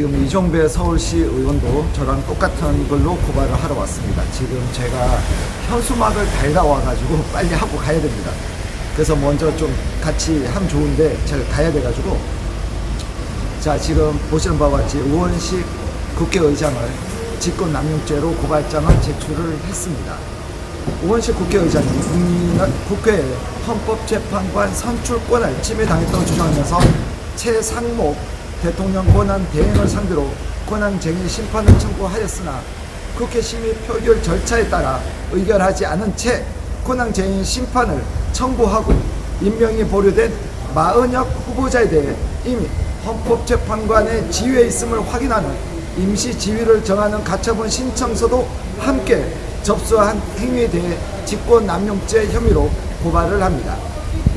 지금 이종배 서울시 의원도 저랑 똑같은 걸로 고발을 하러 왔습니다. 지금 제가 현수막을 달다 와가지고 빨리 하고 가야 됩니다. 그래서 먼저 좀 같이 하면 좋은데 제가 가야 돼가지고 자 지금 보시는 바와 같이 의원식 국회의장을 직권남용죄로 고발장을 제출을 했습니다. 의원식 국회의장이 국회에 헌법재판관 선출권을 침해당했다고 주장하면서 최상목 대통령 권한 대행을 상대로 권한쟁의 심판을 청구하였으나 국회 심의 표결 절차에 따라 의결하지 않은 채 권한쟁의 심판을 청구하고 임명이 보류된 마은혁 후보자에 대해 이미 헌법재판관의 지위에 있음을 확인하는 임시 지위를 정하는 가처분 신청서도 함께 접수한 행위에 대해 직권남용죄 혐의로 고발을 합니다.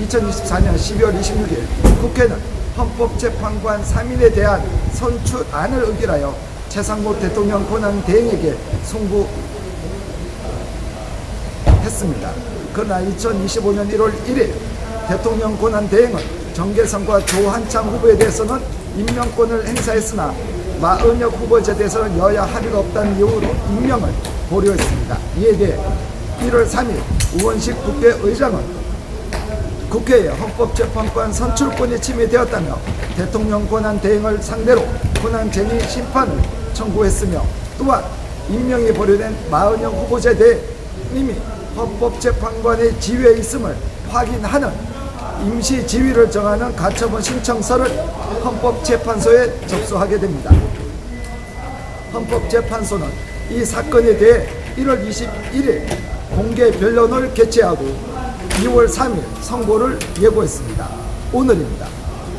2024년 12월 26일 국회는 헌법재판관 3인에 대한 선출안을 의결하여 최상목 대통령 권한 대행에게 송부했습니다. 그러나 2025년 1월 1일 대통령 권한 대행은 정계성과 조한창 후보에 대해서는 임명권을 행사했으나 마은혁 후보자에 대해서는 여야 합의가 없다는 이유로 임명을 보류했습니다. 이에 대해 1월 3일 우원식 국회의장은 국회에 헌법재판관 선출권이 침해되었다며 대통령 권한 대행을 상대로 권한쟁의 심판을 청구했으며 또한 임명이 보류된 마은영 후보자에 대해 이미 헌법재판관의 지위에 있음을 확인하는 임시 지위를 정하는 가처분 신청서를 헌법재판소에 접수하게 됩니다. 헌법재판소는 이 사건에 대해 1월 21일 공개 변론을 개최하고 2월 3일 선고를 예고했습니다. 오늘입니다.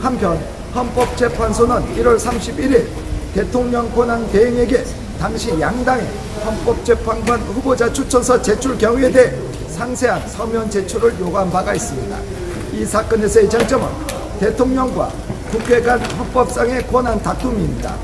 한편 헌법재판소는 1월 31일 대통령 권한 대행에게 당시 양당의 헌법재판관 후보자 추천서 제출 경위에 대해 상세한 서면 제출을 요구한 바가 있습니다. 이 사건에서의 쟁점은 대통령과 국회 간 헌법상의 권한 다툼입니다.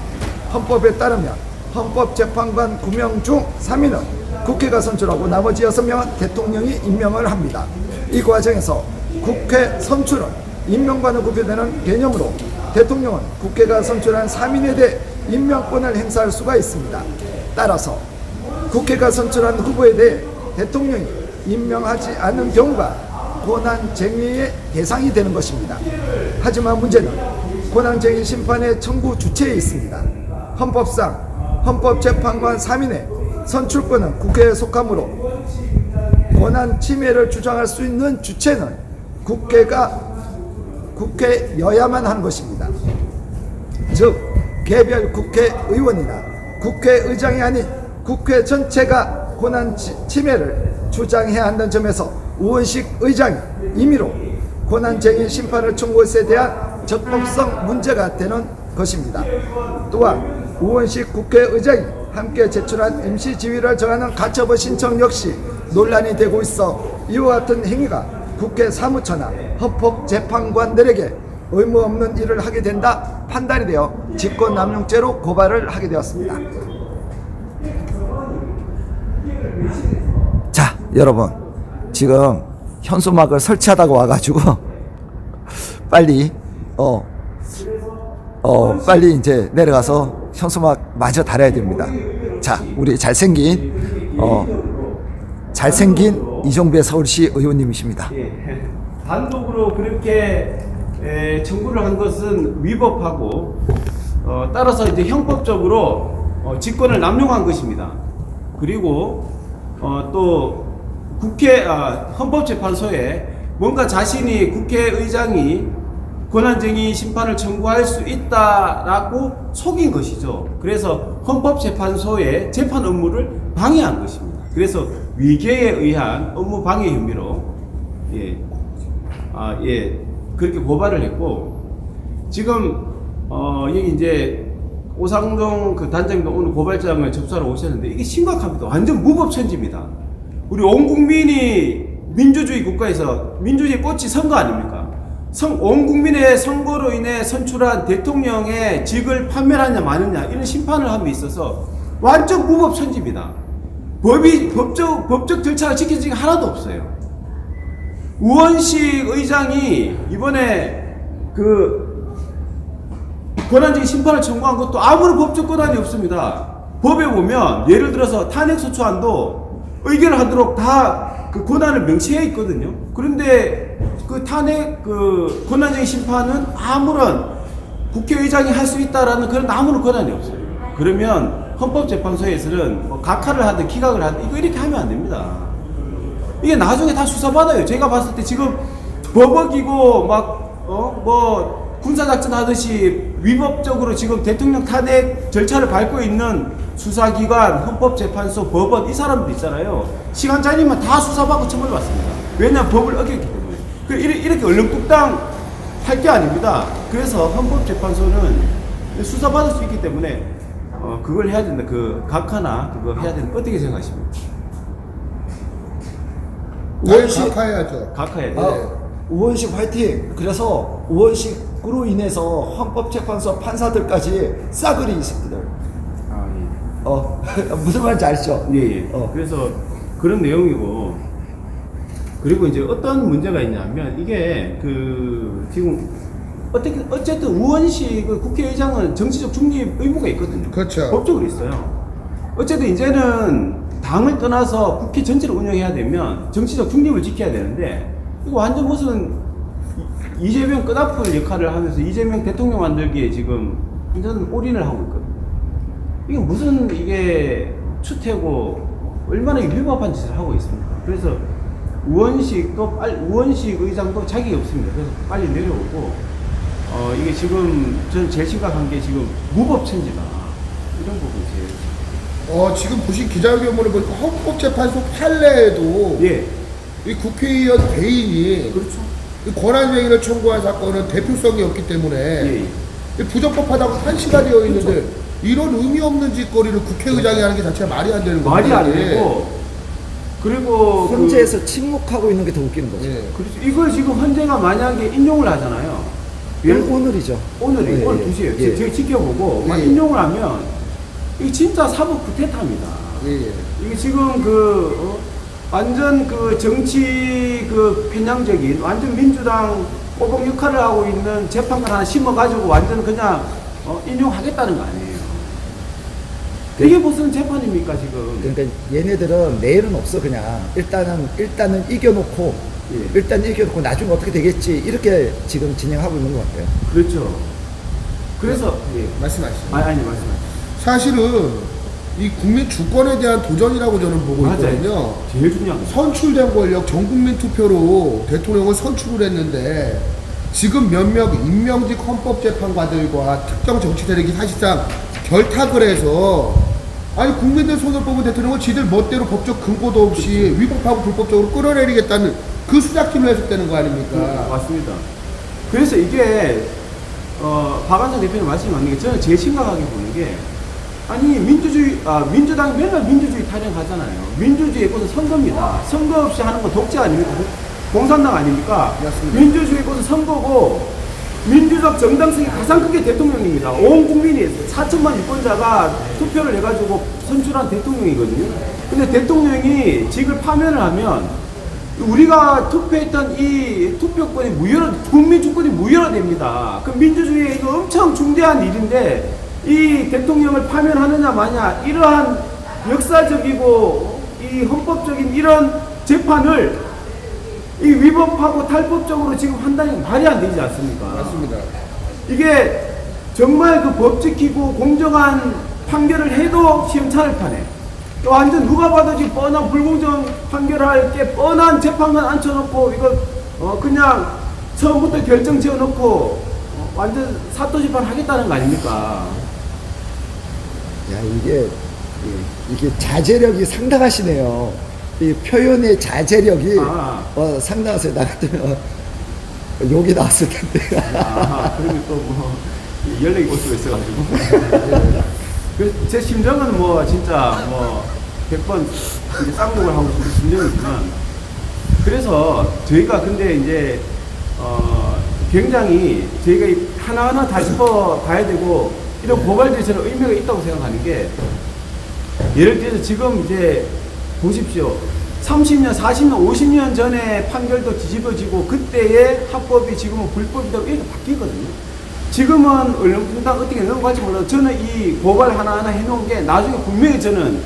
헌법에 따르면 헌법재판관 9명 중 3인은 국회가 선출하고 나머지 6명은 대통령이 임명을 합니다. 이 과정에서 국회 선출은 임명과는 구별되는 개념으로 대통령은 국회가 선출한 3인에 대해 임명권을 행사할 수가 있습니다. 따라서 국회가 선출한 후보에 대해 대통령이 임명하지 않는 경우가 권한쟁의의 대상이 되는 것입니다. 하지만 문제는 권한쟁의 심판의 청구 주체에 있습니다. 헌법상 헌법재판관 3인의 선출권은 국회에 속하므로 권한 침해를 주장할 수 있는 주체는 국회가 국회여야만 하는 것입니다. 즉 개별 국회의원이나 국회의장이 아닌 국회 전체가 권한 치- 침해를 주장해야 한다는 점에서 우원식 의장이 임의로 권한쟁의 심판을 청구했에 대한 적법성 문제가 되는 것입니다. 또한 우원식 국회의장이 함께 제출한 임시 지위를 정하는 가처분 신청 역시 논란이 되고 있어 이와 같은 행위가 국회 사무처나 헌법재판관들에게 의무 없는 일을 하게 된다 판단이 되어 직권남용죄로 고발을 하게 되었습니다. 자, 여러분 지금 현수막을 설치하다가 와가지고 빨리 어, 어 빨리 이제 내려가서 현수막 마저 달아야 됩니다. 자, 우리 잘생긴 어 잘생긴 이종배 서울시 의원님이십니다. 예. 단독으로 그렇게 에, 청구를 한 것은 위법하고 어, 따라서 이제 형법적으로 어, 직권을 남용한 것입니다. 그리고 어, 또 국회 아, 헌법재판소에 뭔가 자신이 국회의장이 권한쟁의 심판을 청구할 수 있다라고 속인 것이죠. 그래서 헌법재판소의 재판 업무를 방해한 것입니다. 그래서 위계에 의한 업무 방해 혐의로 예, 아, 예, 그렇게 고발을 했고 지금 어, 여기 이제 오상동 그 단장님도 오늘 고발장을 접수하러 오셨는데 이게 심각합니다. 완전 무법천지입니다. 우리 온 국민이 민주주의 국가에서 민주주의 꽃이 선 거 아닙니까? 선, 온 국민의 선거로 인해 선출한 대통령의 직을 판멸하냐 마느냐 이런 심판을 함에 있어서 완전 무법천지입니다. 법이 법적 법적 절차가 지켜지는 게 하나도 없어요. 우원식 의장이 이번에 그 권한적인 심판을 청구한 것도 아무런 법적 권한이 없습니다. 법에 보면 예를 들어서 탄핵 소추안도 의결을 하도록 다 그 권한을 명시해 있거든요. 그런데 그 탄핵 그 권한적인 심판은 아무런 국회의장이 할 수 있다라는 그런 아무런 권한이 없어요. 그러면 헌법재판소에서는 뭐 각하를 하든 기각을 하든 이거 이렇게 하면 안 됩니다. 이게 나중에 다 수사받아요. 제가 봤을 때 지금 버벅이고 막, 어, 뭐, 군사작전 하듯이 위법적으로 지금 대통령 탄핵 절차를 밟고 있는 수사기관, 헌법재판소, 법원, 이 사람들 있잖아요. 시간 잘리면 다 수사받고 처벌받습니다. 왜냐하면 법을 어겼기 때문에. 그 이렇게, 얼렁뚱땅 할 게 아닙니다. 그래서 헌법재판소는 수사받을 수 있기 때문에 어, 그걸 해야 된다. 그 각하나 그거 해야 된다. 어떻게 생각하십니까? 우원식 각하해야죠. 각하해야 돼. 아, 우원식 화이팅. 그래서 우원식으로 인해서 헌법재판소 판사들까지 싸그리 이 새끼들. 아, 예. 어 무슨 말인지 알죠? 예, 예. 어. 그래서 그런 내용이고 그리고 이제 어떤 문제가 있냐면 이게 그 지금 어떻게 어쨌든 우원식 그 국회의장은 정치적 중립 의무가 있거든요. 그렇죠. 법적으로 있어요. 어쨌든 이제는 당을 떠나서 국회 전체를 운영해야 되면 정치적 중립을 지켜야 되는데 이거 완전 무슨 이- 이재명 끄다풀 역할을 하면서 이재명 대통령 만들기에 지금 완전 올인을 하고 있거든요. 이게 무슨 이게 추태고 얼마나 위법한 짓을 하고 있습니까? 그래서 우원식도 빨리 우원식 의장도 자격이 없습니다. 그래서 빨리 내려오고 어 이게 지금 전 제일 심각한 게 지금 무법천지다 이런 부분 제일 어, 지금 보신 기자회견문을 보니까 헌법재판소 판례에도 예 이 국회의원 개인이 그렇죠 이 권한쟁의를 청구한 사건은 대표성이 없기 때문에 예, 예. 이 부적법하다고 판시가 되어 있는데 이런 의미 없는 짓거리를 국회의장이 하는 게 자체가 말이 안 되는 거예요. 말이 안 되고 그리고 그- 헌재에서 침묵하고 있는 게 더 웃기는 거죠. 예. 그렇죠. 이걸 지금 헌재가 만약에 인용을 하잖아요. 예를 오늘, 오늘이죠. 오늘이 예, 오늘 예, 2시에 예. 제가 지켜보고 막 예. 인용을 하면 이게 진짜 사법 구태타입니다. 예, 예. 이게 지금 그 어, 완전 그 정치 그 편향적인 완전 민주당 꼬봉 역할을 하고 있는 재판관 하나 심어가지고 완전 그냥 어, 인용하겠다는 거 아니에요. 이게 무슨 재판입니까 지금? 그러니까 얘네들은 내일은 없어 그냥 일단은 일단은 이겨놓고 예. 일단 이겨놓고 나중에 어떻게 되겠지 이렇게 지금 진행하고 있는 것 같아요. 그렇죠. 그래서 예. 말씀하시죠. 아니 아니 말씀하세요. 사실은 이 국민 주권에 대한 도전이라고 저는 보고 있거든요. 제일 중요한 거. 선출된 권력 전 국민 투표로 대통령을 선출을 했는데 지금 몇몇 임명직 헌법재판관들과 특정 정치 세력이 사실상 결탁을 해서 아니 국민들 손을 뽑은 대통령을 지들 멋대로 법적 근거도 없이 위법하고 불법적으로 끌어내리겠다는 그 수작질로 해석되는 거 아닙니까? 음, 맞습니다. 그래서 이게 어, 박한선 대표님 말씀이 맞는 게 저는 제일 심각하게 보는 게 아니 민주주의 아 민주당이 맨날 민주주의 타령하잖아요. 민주주의 꽃은 선거입니다. 선거 없이 하는 건 독재 아닙니까? 공- 공산당 아닙니까? 맞습니다. 민주주의 꽃은 선거고 민주적 정당성이 가장 크게 대통령입니다. 온 국민이 4천만 유권자가 투표를 해가지고 선출한 대통령이거든요. 근데 대통령이 직을 파면을 하면 우리가 투표했던 이 투표권이 무효, 국민 주권이 무효화됩니다. 그 민주주의에 이거 엄청 중대한 일인데 이 대통령을 파면하느냐 마냐 이러한 역사적이고 이 헌법적인 이런 재판을 이 위법하고 탈법적으로 지금 게 말이 안 되지 않습니까? 맞습니다. 이게 정말 그 법 지키고 공정한 판결을 해도 시험차를 파네. 또 완전 누가 봐도 지금 뻔한 불공정 판결할 게 뻔한 재판관 앉혀놓고 이거 어 그냥 처음부터 결정 지어놓고 어, 완전 사토집판 하겠다는 거 아닙니까? 야 이게 이게 자제력이 상당하시네요. 이 표현의 자제력이 아. 어, 상당하세요. 나 같으면 욕이 나왔을 텐데. 아, 그러면 또뭐 연락이 올 수가 있어가지고. 그래서 제 심정은 뭐 진짜 뭐 100번 이제 쌍욕을 하고 싶은 심정이지만 그래서 저희가 근데 이제 어 굉장히 저희가 이 하나하나 다 짚어 가야 되고 이런 고발들이 저는 의미가 있다고 생각하는 게 예를 들어서 지금 이제 보십시오. 30년, 40년, 50년 전에 판결도 뒤집어지고 그때의 합법이 지금은 불법이다 이렇게 바뀌거든요. 지금은 얼렁뚱땅 어떻게 넘어갈지 몰라도 저는 이 고발 하나하나 해놓은 게 나중에 분명히 저는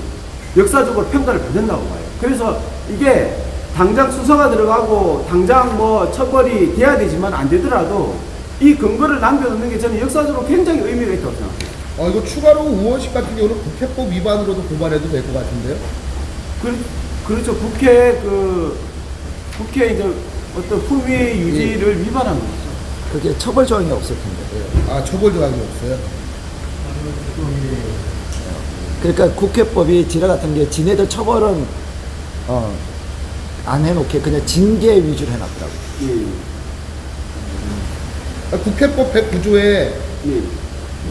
역사적으로 평가를 받는다고 봐요. 그래서 이게 당장 수사가 들어가고 당장 뭐 처벌이 돼야 되지만 안 되더라도 이 근거를 남겨놓는 게 저는 역사적으로 굉장히 의미가 있다고 생각해요. 어, 이거 추가로 우원식 같은 경우는 국회법 위반으로도 고발해도 될 것 같은데요? 그, 그렇죠. 국회 그 국회 이제 어떤 품위 유지를 위반한 거죠. 그게 처벌 조항이 없을 텐데. 아, 처벌 조항이 없어요? 그러니까 국회법이 지뢰 같은 게 지네들 처벌은 어, 안 해놓게 그냥 징계 위주로 해놨다고. 예. 아, 국회법 109조에 예.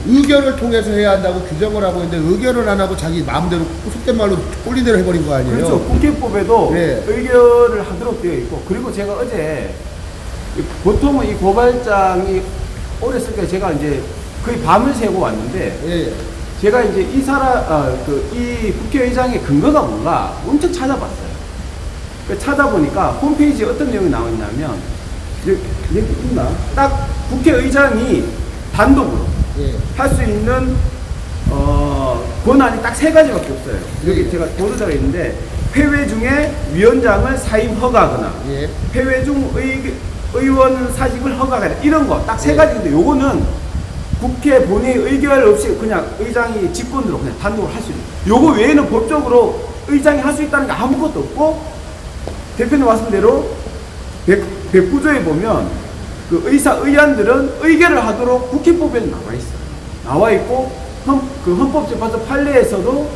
의견을 통해서 해야 한다고 규정을 하고 있는데 의견을 안 하고 자기 마음대로 속된 말로 꼴린 대로 해버린 거 아니에요? 그렇죠. 국회법에도 네. 의결을 하도록 되어 있고 그리고 제가 어제 이- 보통은 이 고발장이 어렸을 때 제가 이제 거의 밤을 새고 왔는데 예. 제가 이제 이 사람 아, 그이 국회의장의 근거가 뭔가 엄청 찾아봤어요. 그 찾아보니까 홈페이지에 어떤 내용이 나왔냐면 여기, 여기 있나? 딱 국회의장이 단독으로 예. 할수 있는 어, 권한이 딱 세 가지밖에 없어요. 여기 제가 보도자가 있는데 회회 중에 위원장을 사임 허가하거나 예. 회회 중 의, 의원 사직을 허가하거나 이런 거 딱세 네. 가지인데 요거는 국회 본회의 의결 없이 그냥 의장이 직권으로 그냥 단독으로 할 수 있는 요거 외에는 법적으로 의장이 할 수 있다는 게 아무것도 없고 대표님 말씀대로 100, 109조에 보면 그 의사 의안들은 의결을 하도록 국회법에 나와 있어요. 나와 있고 헌, 그 헌법재판소 판례에서도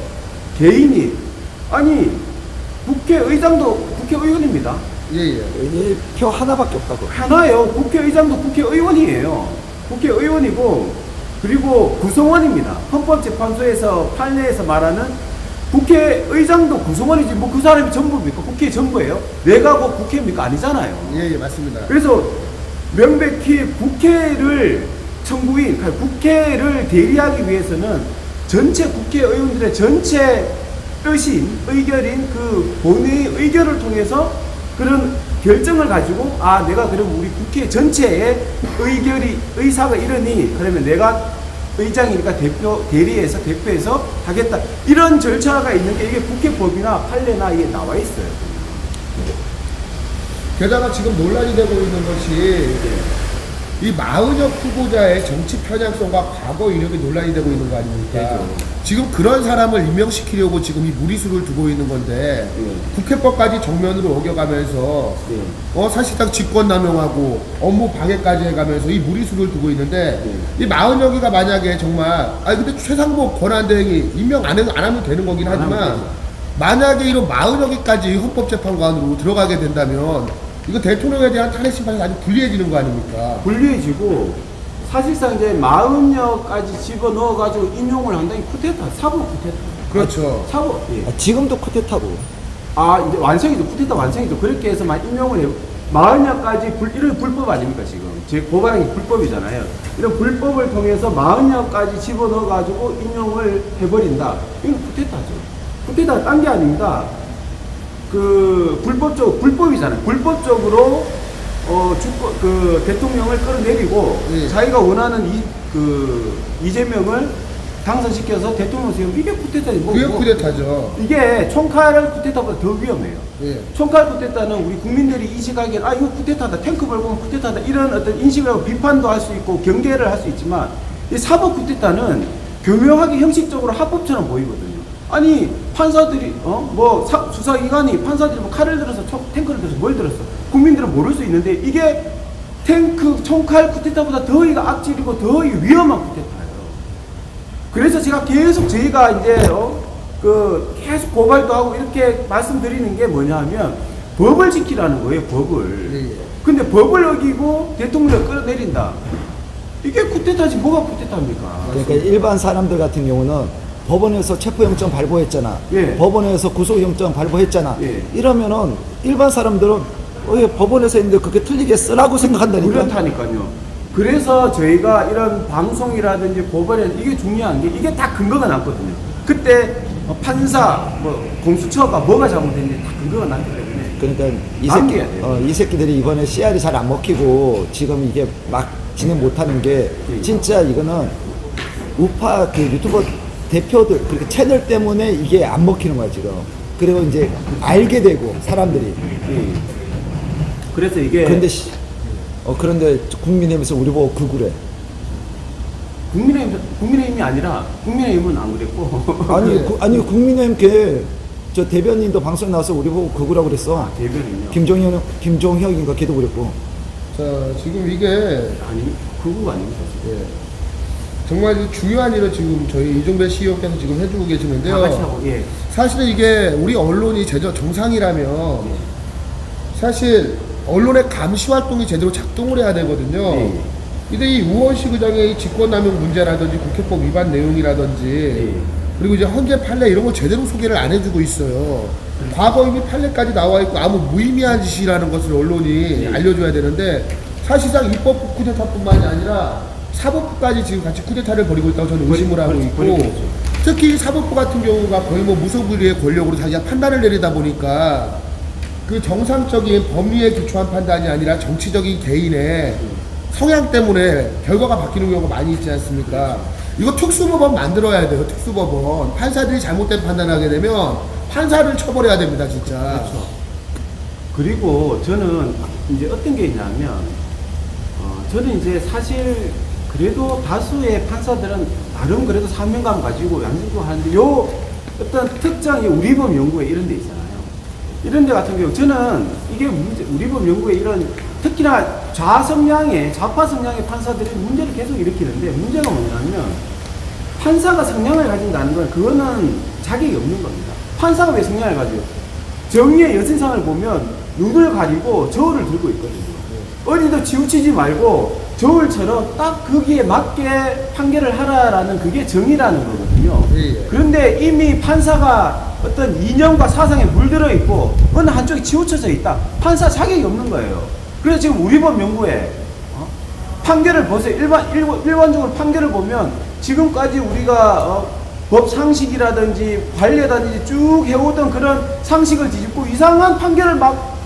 개인이 아니 국회의장도 국회의원입니다. 예, 예. 표 하나밖에 없다고. 하나요. 국회의장도 국회의원이에요. 국회의원이고 그리고 구성원입니다. 헌법재판소에서 판례에서 말하는 국회의장도 구성원이지 뭐 그 사람이 전부입니까? 국회 전부예요. 내가고 국회입니까? 아니잖아요. 예, 예, 맞습니다. 그래서 명백히 국회를 청구인, 그러니까 국회를 대리하기 위해서는 전체 국회의원들의 전체 뜻인, 의결인 그 본회의 의결을 통해서 그런 결정을 가지고 아 내가 그럼 우리 국회 전체의 의결이 의사가 이러니 그러면 내가 의장이니까 대표 대리해서 대표해서 하겠다 이런 절차가 있는 게 이게 국회법이나 판례나 이게 나와 있어요. 게다가 지금 논란이 되고 있는 것이 이 마은혁 후보자의 정치 편향성과 과거 이력이 논란이 되고 있는 거 아닙니까? 그렇죠. 지금 그런 사람을 임명시키려고 지금 이 무리수를 두고 있는 건데 네. 국회법까지 정면으로 어겨가면서 네. 어 사실상 직권남용하고 업무 방해까지 해가면서 이 무리수를 두고 있는데 네. 이 마은혁이가 만약에 정말 아 근데 최상목 권한대행이 임명 안, 해, 안 하면 되는 거긴 하지만. 만약에 이런 마은혁이까지 헌법재판관으로 들어가게 된다면 이거 대통령에 대한 탄핵 심판이 아주 불리해지는 거 아닙니까? 불리해지고 사실상 이제 마흔여까지 집어 넣어가지고 인용을 한다는 게 쿠데타, 사법 쿠데타. 그렇죠. 사법, 예. 아, 지금도 쿠데타고. 아, 이제 완성이죠. 쿠데타 완성이죠. 그렇게 해서만 인용을 해. 마흔여까지 불, 이런 불법 아닙니까, 지금? 제 고발이 불법이잖아요. 이런 불법을 통해서 마흔여까지 집어 넣어가지고 인용을 해버린다. 이건 쿠데타죠. 쿠데타가 딴게 아닙니다. 그 불법적 불법이잖아요. 불법적으로 어 주권 그 대통령을 끌어내리고 예. 자기가 원하는 이 그 이재명을 당선시켜서 대통령 세우면 이게 쿠데타지 뭐, 그게 뭐. 쿠데타죠. 이게 총칼 쿠데타보다 더 위험해요. 예. 총칼 쿠데타는 우리 국민들이 인식하기엔 아 이거 쿠데타다 탱크 벌고 쿠데타다 이런 어떤 인식을 하고 비판도 할 수 있고 경계를 할 수 있지만 이 사법 쿠데타는 교묘하게 형식적으로 합법처럼 보이거든요. 아니 판사들이 어 뭐 수사기관이 판사들이 뭐 칼을 들어서 총, 탱크를 들어서 뭘 들었어 국민들은 모를 수 있는데 이게 탱크 총칼 쿠데타보다 더 이가 악질이고 더이 위험한 쿠데타예요. 그래서 제가 계속 저희가 이제 어, 그 계속 고발도 하고 이렇게 말씀드리는 게 뭐냐면 법을 지키라는 거예요 법을. 예, 예. 근데 법을 어기고 대통령을 끌어내린다. 이게 쿠데타지 뭐가 쿠데타입니까? 그러니까 일반 사람들 같은 경우는 법원에서 체포영장 발부했잖아. 예. 법원에서 구속영장 발부했잖아. 예. 이러면은 일반 사람들은 어, 예, 법원에서 했는데 그게 틀리게 쓰라고 생각한다니까. 그렇다니까요. 그래서 저희가 이런 방송이라든지 고발에 이게 중요한 게 이게 다 근거가 났거든요. 그때 어, 판사, 뭐 공수처가 뭐가 잘못됐는지 다 근거가 났기 때문에 그러니까 이 새끼. 어, 이 새끼들이 이번에 씨알이 잘 안 먹히고 지금 이게 막 진행 못하는 게 예. 진짜 이거는 우파 그 유튜버 대표들 그렇게 채널 때문에 이게 안 먹히는 거야 지금. 그리고 이제 알게 되고 사람들이. 예. 그래서 이게 그런데 씨, 어 그런데 국민의힘에서 우리 보고 극우래. 국민의힘 국민의힘이 아니라 국민의힘은 안 그랬고 아니 예. 구, 아니 국민의힘 걔저 대변인도 방송 나와서 우리 보고 극우라고 그랬어. 대변인요. 김종현 김종혁인가 걔도 그랬고. 자 지금 이게 아니 그거 아닙니다. 예, 정말 중요한 일을 지금 저희 이종배 CEO께서 지금 해주고 다 같이 계시는데요. 하고 예. 사실은 이게 우리 언론이 제저 정상이라면 사실 언론의 감시 활동이 제대로 작동을 해야 되거든요. 네. 근데 이 우원식 의장의 이 직권남용 문제라든지 국회법 위반 내용이라든지 네. 그리고 이제 헌재 판례 이런 거 제대로 소개를 안 해주고 있어요. 과거 이미 판례까지 나와 있고 아무 무의미한 짓이라는 것을 언론이 네. 알려줘야 되는데 사실상 입법부 쿠데타뿐만이 아니라 사법부까지 지금 같이 쿠데타를 벌이고 있다고 저는 의심을 하고 벌- 있고. 특히 사법부 같은 경우가 거의 뭐 무소불위의 권력으로 자기가 판단을 내리다 보니까 그 정상적인 법리에 기초한 판단이 아니라 정치적인 개인의 성향 때문에 결과가 바뀌는 경우가 많이 있지 않습니까? 이거 특수법원 만들어야 돼요. 특수법원. 판사들이 잘못된 판단하게 되면 판사를 처벌해야 됩니다, 진짜. 그렇죠. 그리고 저는 이제 어떤 게 있냐면 어, 저는 이제 사실 그래도 다수의 판사들은 나름 그래도 사명감 가지고 양심고 하는데 요 어떤 특정 이 우리법 연구회 이런 데 있잖아요. 이런 데 같은 경우 저는 이게 문제, 우리법 연구회 이런 특히나 좌성향의 좌파 성향의 판사들이 문제를 계속 일으키는데 문제가 뭐냐면 판사가 성향을 가진다는 건 그거는 자격이 없는 겁니다. 판사가 왜 성향을 가져요? 정의의 여신상을 보면 눈을 가리고 저울을 들고 있거든요. 어디도 치우치지 말고 저울처럼 딱 거기에 맞게 판결을 하라라는 그게 정의라는 거거든요. 예, 예. 그런데 이미 판사가 어떤 이념과 사상에 물들어 있고 어느 한쪽에 치우쳐져 있다. 판사 자격이 없는 거예요. 그래서 지금 우리 법 연구에 어? 판결을 보세요. 일반 일본, 일반적으로 판결을 보면 지금까지 우리가 어, 법 상식이라든지 관례라든지 쭉 해오던 그런 상식을 뒤집고 이상한 판결을 막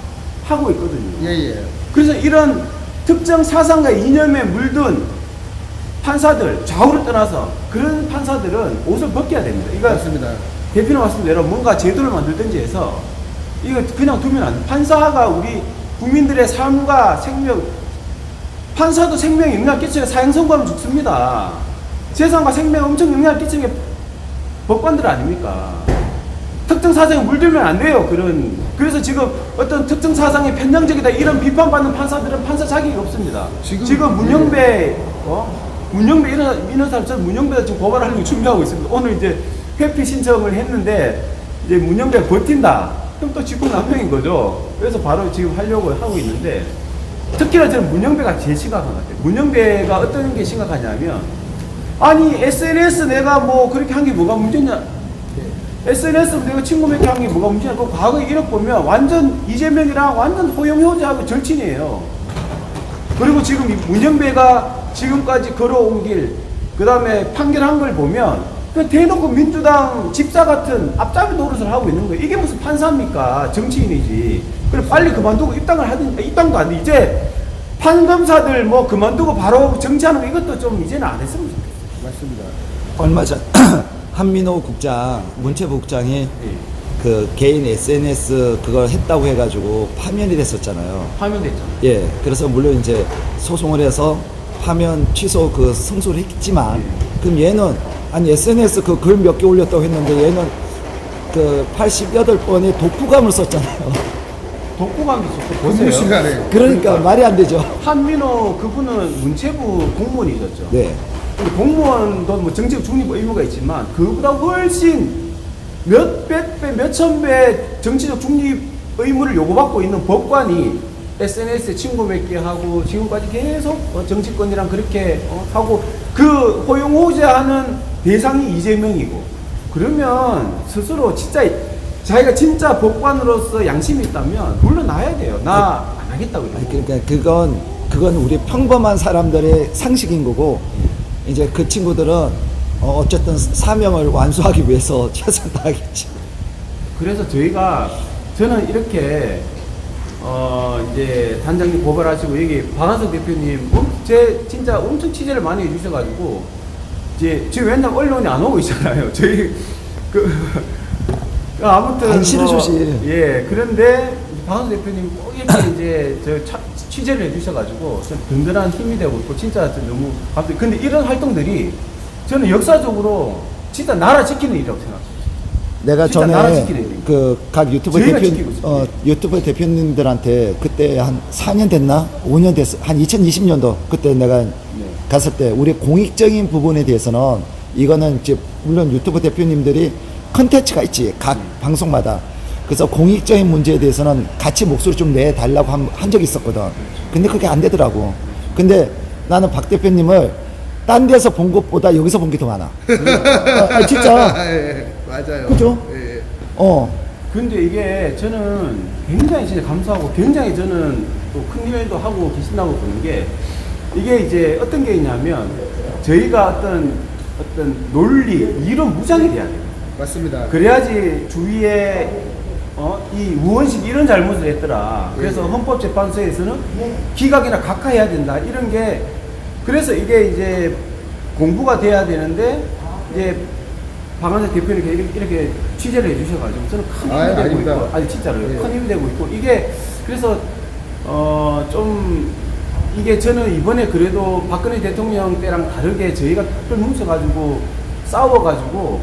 하고 있거든요. 예, 예. 그래서 이런 특정 사상과 이념에 물든 판사들 좌우를 떠나서 그런 판사들은 옷을 벗겨야 됩니다. 이거 맞습니다. 대표님 말씀대로 뭔가 제도를 만들든지 해서 이거 그냥 두면 안 돼. 판사가 우리 국민들의 삶과 생명 판사도 생명에 영향 끼치는 사형 선고하면 죽습니다. 재산과 생명에 엄청 영향을 끼치는 게 법관들 아닙니까? 특정 사상에 물들면 안 돼요. 그런 그래서 지금 어떤 특정 사상에 편향적이다 이런 비판받는 판사들은 판사 자격이 없습니다. 지금- 지금, 문영배 어? 문영배 이런 이런 사람 저는 문영배가 지금 고발하려고 준비하고 있습니다. 오늘 이제 회피 신청을 했는데 이제 문영배 버틴다. 그럼 또 직권 남용인 거죠. 그래서 바로 지금 하려고 하고 있는데 특히나 저는 문영배가 제일 심각한 것 같아요. 문영배가 어떤 게 심각하냐면 아니 SNS 내가 뭐 그렇게 한 게 뭐가 문제냐? SNS로 내가 친구 몇 개 한 게 뭐가 문제냐? 그 과거에 이력 보면 완전 이재명이랑 완전 호영효자하고 절친이에요. 그리고 지금 이 문영배가 지금까지 걸어온 길, 그 다음에 판결한 걸 보면 그냥 대놓고 민주당 집사 같은 앞잡이 노릇을 하고 있는 거예요. 이게 무슨 판사입니까? 정치인이지. 그래 빨리 그만두고 입당을 하든 입당도 안 돼. 이제 판검사들 뭐 그만두고 바로 정치하는 거 이것도 좀 이제는 안 했으면 좋겠어요. 맞습니다. 얼마 전 한민호 국장 문체부 국장이 그 개인 SNS 그걸 했다고 해가지고 파면이 됐었잖아요. 파면됐잖아요. 예, 그래서 물론 이제 소송을 해서 파면 취소 그 승소를 했지만 그럼 얘는 아니 SNS 그 글 몇 개 올렸다고 했는데 얘는 그 88번의 독후감을 썼잖아요. 좋고 근무 보세요. 시간에. 그러니까 말이 안 되죠. 한민호 그분은 문체부 공무원이셨죠. 네. 공무원도 뭐 정책 중립 의무가 있지만 그보다 훨씬 몇백 배, 몇천 배 정치적 중립 의무를 요구받고 있는 법관이 SNS에 친구 몇개 하고 지금까지 계속 어, 정치권이랑 그렇게 어, 하고 그 호용호제하는 대상이 이재명이고 그러면 스스로 진짜 자기가 진짜 법관으로서 양심이 있다면 물러나야 돼요. 나 안 하겠다고. 그러니까 그건 그건 우리 평범한 사람들의 상식인 거고 이제 그 친구들은 어, 어쨌든 사명을 완수하기 위해서 최선을 다하겠지. 그래서 저희가 저는 이렇게 어 이제 단장님 고발하시고 여기 박한석 대표님 어? 제 진짜 엄청 취재를 많이 해주셔가지고 이제 지금 맨날 언론이 안 오고 있잖아요. 저희 그 아무튼 안 싫으시지. 예 그런데 박원순 대표님 꼭 이렇게 이제 저 차- 취재를 해주셔가지고 좀 든든한 힘이 되고 있고 진짜 좀 너무 감사. 근데 이런 활동들이 저는 역사적으로 진짜 나라 지키는 일이라고 생각해요. 내가 진짜 나라 전에 지키는 일이에요. 그 각 유튜브 저희가 대표 지키고 있어요. 어, 유튜브 대표님들한테 그때 한 4년 됐나 5년 됐어 한 2020년도 그때 내가 네. 갔을 때 우리 공익적인 부분에 대해서는 이거는 이제 물론 유튜브 대표님들이 컨텐츠가 있지 각 방송마다 그래서 공익적인 문제에 대해서는 같이 목소리 좀 내달라고 한, 한 적이 있었거든 근데 그게 안 되더라고 근데 나는 박 대표님을 딴 데서 본 것보다 여기서 본 게 더 많아 어, 아, 진짜 예, 맞아요. 그죠? 예, 예. 어 근데 이게 저는 굉장히 진짜 감사하고 굉장히 저는 또큰 일도 하고 계신다고 보는 게 이게 이제 어떤 게 있냐면 저희가 어떤 어떤 논리 이론 무장이 돼야 돼요. 맞습니다. 그래야지 주위에 어, 이 우원식 이런 잘못을 했더라. 그래서 헌법재판소에서는 기각이나 각하해야 된다. 이런 게 그래서 이게 이제 공부가 돼야 되는데 이제 방한석 대표님 이렇게, 이렇게 취재를 해주셔가지고 저는 큰 힘이 아유, 되고 아닙니다. 있고 아니 진짜로요. 예. 큰 힘이 되고 있고 이게 그래서 어 좀 이게 저는 이번에 그래도 박근혜 대통령 때랑 다르게 저희가 똘똘 뭉쳐가지고 싸워가지고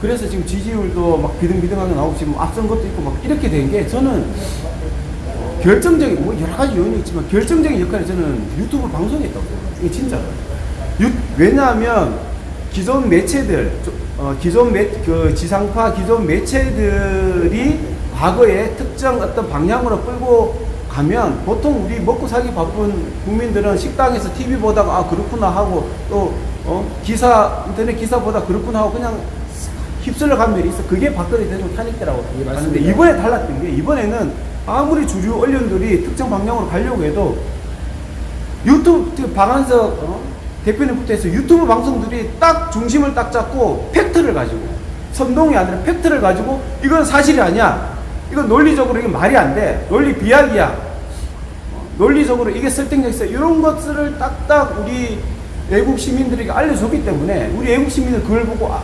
그래서 지금 지지율도 막 비등비등하게 나오고 지금 앞선 것도 있고 막 이렇게 된 게 저는 결정적인 뭐 여러 가지 요인이 있지만 결정적인 역할이 저는 유튜브 방송에 있다고. 이게 진짜로. 유, 왜냐하면 기존 매체들, 저- 어, 기존 매, 그 지상파 기존 매체들이 과거에 특정 어떤 방향으로 끌고 가면 보통 우리 먹고 살기 바쁜 국민들은 식당에서 TV 보다가 아 그렇구나 하고 또 어, 기사 인터넷 기사 보다 그렇구나 하고 그냥 휩쓸려 간 면이 있어. 그게 박근혜 대통령 탄핵 때라고 예, 맞습니다. 이번에 달랐던 게 이번에는 아무리 주류 언론들이 특정 방향으로 가려고 해도 유튜브 그 방한석 어? 대표님부터 해서 유튜브 방송들이 딱 중심을 딱 잡고 팩트를 가지고 선동이 아니라 팩트를 가지고 이건 사실이 아니야. 이건 논리적으로 이게 말이 안 돼. 논리 비약이야. 어, 논리적으로 이게 설득력 있어. 이런 것들을 딱딱 우리 외국 시민들에게 알려줬기 때문에 우리 외국 시민은 그걸 보고 아,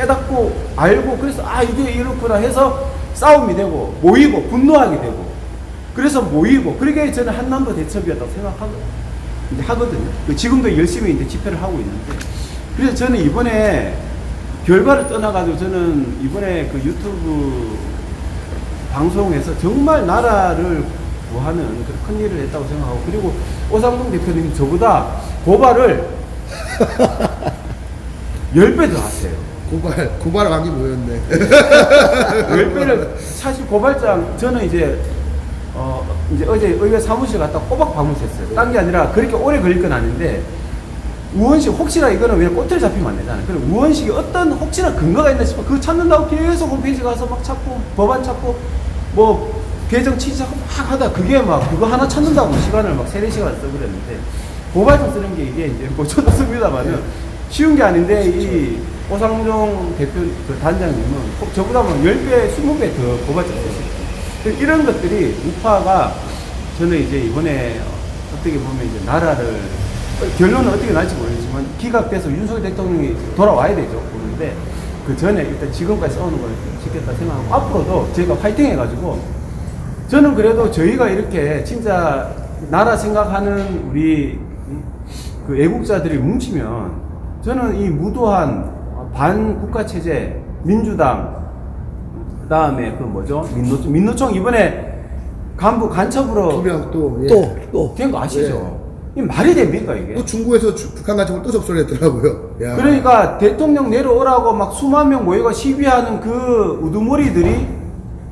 깨닫고 알고 그래서 아 이게 이렇구나 해서 싸움이 되고 모이고 분노하게 되고 그래서 모이고 그러게 저는 한남도 대첩이었다고 생각하고 하거든요. 그 지금도 열심히 이제 집회를 하고 있는데 그래서 저는 이번에 결과를 떠나가지고 저는 이번에 그 유튜브 방송에서 정말 나라를 구하는 그런 큰 일을 했다고 생각하고 그리고 오상동 대표님이 저보다 고발을 10배 더 하세요. 고발 고발 왕이 모였네. 10배를 사실 고발장 저는 이제 어 이제 어제 의회 사무실 갔다 꼬박 방문했어요. 딴 게 아니라 그렇게 오래 걸릴 건 아닌데 우원식 혹시나 이거는 왜 꼬투리 잡히면 안 되잖아요. 그럼 우원식이 어떤 혹시나 근거가 있나 싶어 그거 찾는다고 계속 홈페이지 가서 막 찾고 법안 찾고 뭐 개정 취지하고 막 하다 그게 막 그거 하나 찾는다고 시간을 막 세네 시간 써버렸는데 고발장 쓰는 게 이게 이제 뭐 저도 씁니다만은 쉬운 게 아닌데 이 오상종 대표 그 단장님은 꼭 저보다 뭐 10배, 20배 더 고발장 쓰시고 이런 것들이 우파가 저는 이제 이번에 어떻게 보면 이제 나라를 결론은 어떻게 날지 모르겠지만 기각돼서 윤석열 대통령이 돌아와야 되죠. 그런데 그 전에 일단 지금까지 싸우는 걸 지켰다 생각하고 앞으로도 저희가 화이팅 해가지고 저는 그래도 저희가 이렇게 진짜 나라 생각하는 우리 그 애국자들이 뭉치면 저는 이 무도한 반국가 체제 민주당 그다음에 그 뭐죠 민노총 민노총 이번에 간부 간첩으로 두명 또 예. 또, 또. 된 거 아시죠? 이 말이 됩니까 이게? 또 중국에서 주- 북한 간첩을 또 접수를 했더라고요. 야. 그러니까 대통령 내려오라고 막 수만 명 모여가 시위하는 그 우두머리들이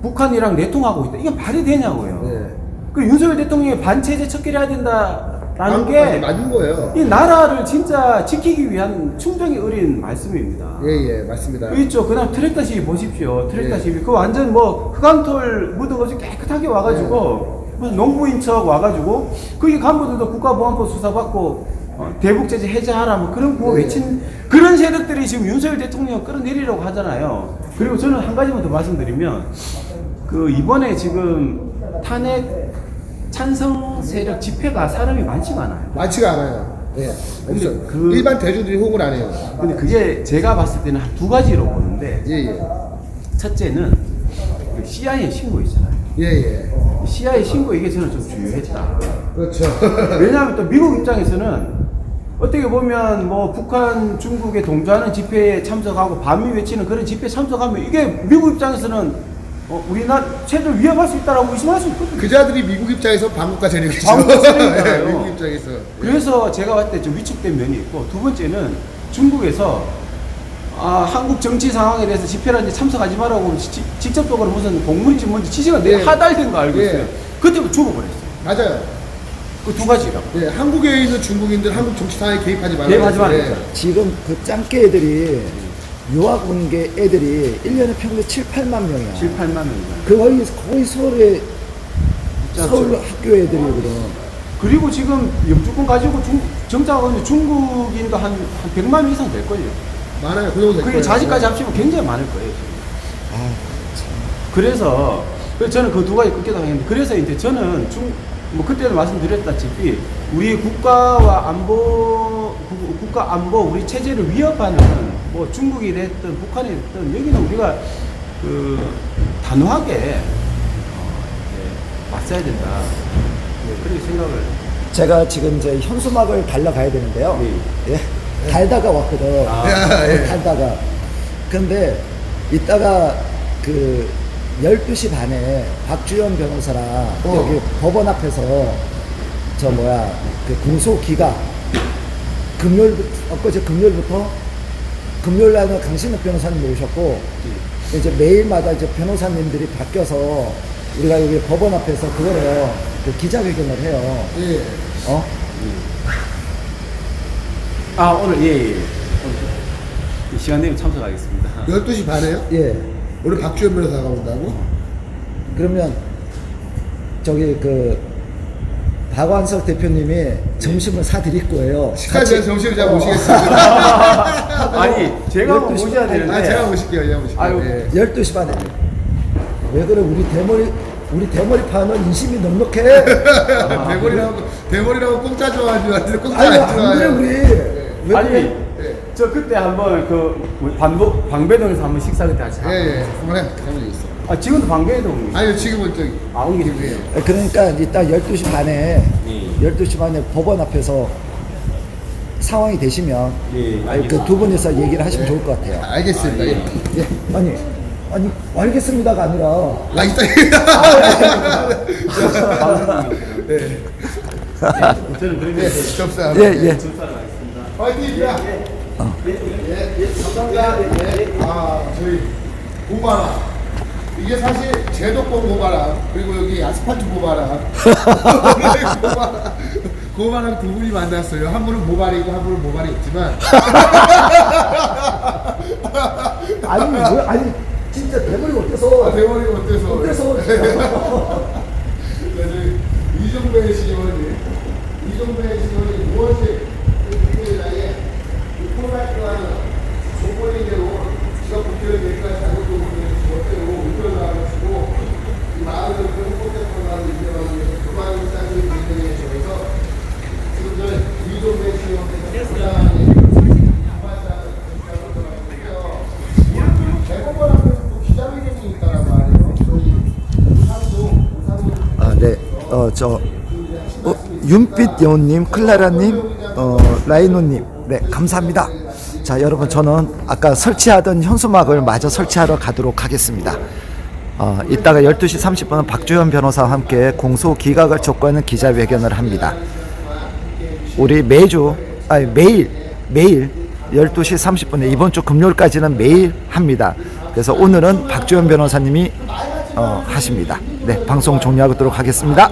북한이랑 내통하고 있다. 이게 말이 되냐고요. 예. 그 윤석열 대통령이 반체제 척결해야 된다 라는 맞- 게 맞는 거예요. 이 나라를 진짜 지키기 위한 충정이 어린 말씀입니다. 예 예 맞습니다. 그 있죠. 그다음 트랙터 시위 보십시오. 트랙터 예. 시위. 그 완전 뭐 흑암톨 묻은 것이 깨끗하게 와가지고 무슨 농부인 척 와가지고 거기 간부들도 국가보안법 수사받고 어, 대북제재 해제하라 뭐 그런 구호 예. 외친 그런 세력들이 지금 윤석열 대통령 끌어내리려고 하잖아요. 그리고 저는 한 가지만 더 말씀드리면 그 이번에 지금 탄핵 찬성 세력 집회가 사람이 많지가 않아요. 많지가 않아요. 예. 없어요. 그- 일반 대중들이 호응을 안 해요. 근데 그게 제가 봤을 때는 한 두 가지로 보는데 예, 예. 첫째는 그 CIA 신고 있잖아요. 예, 예. CIA 신고 이게 저는 좀 주요했다. 그렇죠. 왜냐하면 또 미국 입장에서는 어떻게 보면 뭐 북한, 중국에 동조하는 집회에 참석하고 반미 외치는 그런 집회에 참석하면 이게 미국 입장에서는 어, 우리나라 체제를 위협할 수 있다라고 의심할 수 있거든요. 그 자들이 미국 입장에서 방국가 세력이죠. 세력이잖아요. 예, 미국 입장에서. 그래서 제가 봤을 때 좀 위축된 면이 있고 두 번째는 중국에서 아, 한국 정치 상황에 대해서 집회라든지 참석하지 말라고 지- 직접적으로 무슨 공문인지 뭔지 지시가 내 예. 하달된 거 알고 있어요. 예. 그때부터 죽어버렸어요. 맞아요. 그 두 가지라고. 예, 한국에 있는 중국인들 한국 정치 상황에 개입하지 말라. 개입하지 말라. 예. 지금 그 짱깨 애들이 유학 온 게 애들이 1년에 평균 7, 8만 명이야. 7, 8만 명이잖아요. 그 거의, 거의 서울의. 서울 학교 애들이거든. 그리고 지금 영주권 가지고 중, 있는 중국인도 한, 한 100만 명 이상 될걸요. 많아요. 그 정도 될 그게 거예요. 자식까지 합치면 굉장히 많을 거예요. 지금. 아, 그래서 그래서 저는 그 두 가지 끊기다 했는데 그래서 이제 저는 중, 뭐 그때도 말씀드렸다시피 우리 국가와 안보 국- 국가 안보 우리 체제를 위협하는 뭐 중국이 됐든 북한이 됐든 여기는 우리가 그 단호하게 어, 예, 맞서야 된다 예, 그렇게 생각을 제가 지금 이제 현수막을 달러 가야 되는데요. 예. 달다가 왔거든. 아. 야, 예. 달다가. 근데 이따가 그 12시 반에 박주현 변호사랑 어. 여기 법원 앞에서 저 뭐야 그 공소 기각 금요일부터 엊그제 금요일부터 금요일 날은 강신욱 변호사님 오셨고 이제 매일마다 이제 변호사님들이 바뀌어서 우리가 여기 법원 앞에서 그거를 그 기자회견을 해요. 예. 어? 아 오늘 예예 오늘 시간 되면 참석하겠습니다 12시 반에요? 예. 오늘 박주현 변호사가 온다고? 그러면 저기 그 박완석 대표님이 점심을 사드릴 거예요. 점심을 제가 어. 모시겠습니다. 아니 제가 한번 12시 모셔야 되는데 아, 제가 모실게요. 제가 모실게요. 아유, 예. 12시 반에. 왜 그래 우리 대머리 우리 대머리 파는 인심이 넉넉해. 대머리라고 대머리라고 공짜 좋아하지 마세요. 공짜 아니 안안 좋아해요. 그래 우리. 왜 아니 그래? 저 그때 한번 그 반보 방배동에서 한번 식사 그때 같이 예, 예. 한번 해. 한번 있어. 아 지금도 방배동 아니요, 지금은 저기. 아 옮기 기분이에요. 그러니까 이따 12시 반에 예. 12시 반에 법원 앞에서 상황이 되시면 예, 그두 분이서 얘기를 하시면 좋을 것 같아요. 알겠습니다. 예. 예. 아니 아니 알겠습니다가 아니라 아, 이따. 예. 저는 그러면 예, 접사. 예 예. 파이팅입니다. 예, 예. 예, 아, 저희 고바람. 이게 사실 제도권 고바람, 그리고 여기 아스팔트. 고바람. 고바람 두 분이 만났어요. 한 분은 모발이고 한 분은 모발이 없지만. 아니 뭐 아니 진짜 대머리 어때서? 아, 대머리가 어때서? 어때서? 이종배 시의원이 이종배 시의원이 무엇이 국민의당에 코로나19라는 조건이대로 지역 국회를 내기까지 잘못된 부분을 멋대로 의견을 나가지고 이 마을을 그 홍보대표라는 인정하기 위해서 그만 일상을 진행해 주셔서 지금 저 이종배 시의원께서 부장하는 대법원 앞에서 또 기자회견이 있다라고 하네요. 저희 우상도 우상도 아, 네. 어, 저, 어, 윤빛 여우님, 클라라님, 어, 라이노님. 네, 감사합니다. 자, 여러분, 저는 아까 설치하던 현수막을 마저 설치하러 가도록 하겠습니다. 어, 이따가 12시 30분은 박주현 변호사와 함께 공소 기각을 촉구하는 기자회견을 합니다. 우리 매주, 아니, 매일, 매일 12시 30분에 이번 주 금요일까지는 매일 합니다. 그래서 오늘은 박주현 변호사님이 어, 하십니다. 네, 방송 종료하도록 하겠습니다.